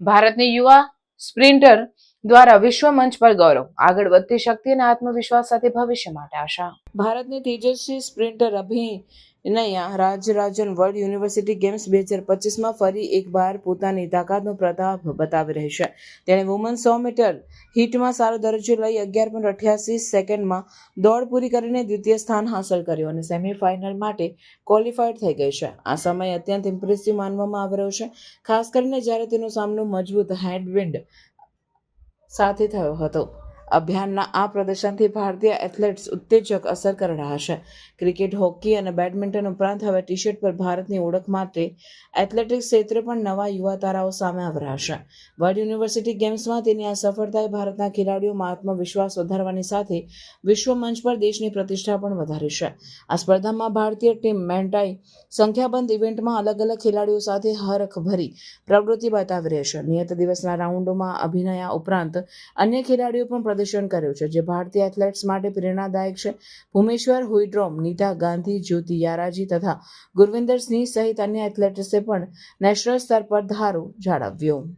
ભારતની યુવા સ્પ્રિન્ટર દ્વારા વિશ્વ મંચ પર ગૌરવ. આગળ વધતી શક્તિ અને આત્મવિશ્વાસ સાથે ભવિષ્ય માટે આશા. ભારતની તેજસ્વી sprinter Abhinaya Rajarajan world university games બે હજાર પચીસમાં ફરી એકવાર પોતાની તાકાતનો પ્રતાપ બતાવી રહી છે. તેણે વુમન સો મીટર હિટમાં સારો દરજ્જો લઈ અગિયાર પોઈન્ટ અઠ્યાસી સેકન્ડમાં દોડ પૂરી કરીને દ્વિતીય સ્થાન હાંસલ કર્યું અને સેમીફાઇનલ માટે ક્વોલિફાઈડ થઈ ગઈ છે. આ સમય અત્યંત ઇમ્પ્રેસિવ માનવામાં આવી રહ્યો છે, ખાસ કરીને જ્યારે તેનો સામનો મજબૂત હેડવિન્ડ સાથે થયો હતો અભિયાનના આ પ્રદર્શનથી ભારતીય એથ્લેટ્સ ઉત્તેજક અસર કરી રહ્યા છે. ક્રિકેટ, હોકી અને બેડમિન્ટન ઉપરાંત હવે ટી શર્ટ પર ભારતની ઓળખ માટે એથ્લેટિક્સ ક્ષેત્રે પણ નવા યુવા તારાઓ સામે આવી રહ્યા છે. વર્લ્ડ યુનિવર્સિટી ગેમ્સમાં તેની આ સફળતાએ ભારતના ખેલાડીઓમાં આત્મવિશ્વાસ વધારવાની સાથે વિશ્વ મંચ પર દેશની પ્રતિષ્ઠા પણ વધારી છે. આ સ્પર્ધામાં ભારતીય ટીમ મેન્ટાઈ સંખ્યાબંધ ઇવેન્ટમાં અલગ અલગ ખેલાડીઓ સાથે હરખભરી પ્રવૃત્તિ બતાવી રહી છે. નિયત દિવસના રાઉન્ડોમાં અભિનયા ઉપરાંત અન્ય ખેલાડીઓ પણ પ્રદર્શન કર્યું છે, જે ભારતીય એથ્લેટ્સ માટે પ્રેરણાદાયક છે. ભૂમેશ્વર હુઈડ્રોમ નીતા ગાંધી, જ્યોતિ યારાજી તથા ગુરવિંદર સિંહ સહિત અન્ય એથ્લેટ્સે પણ નેશનલ સ્તર પર ધારો જાળવ્યો.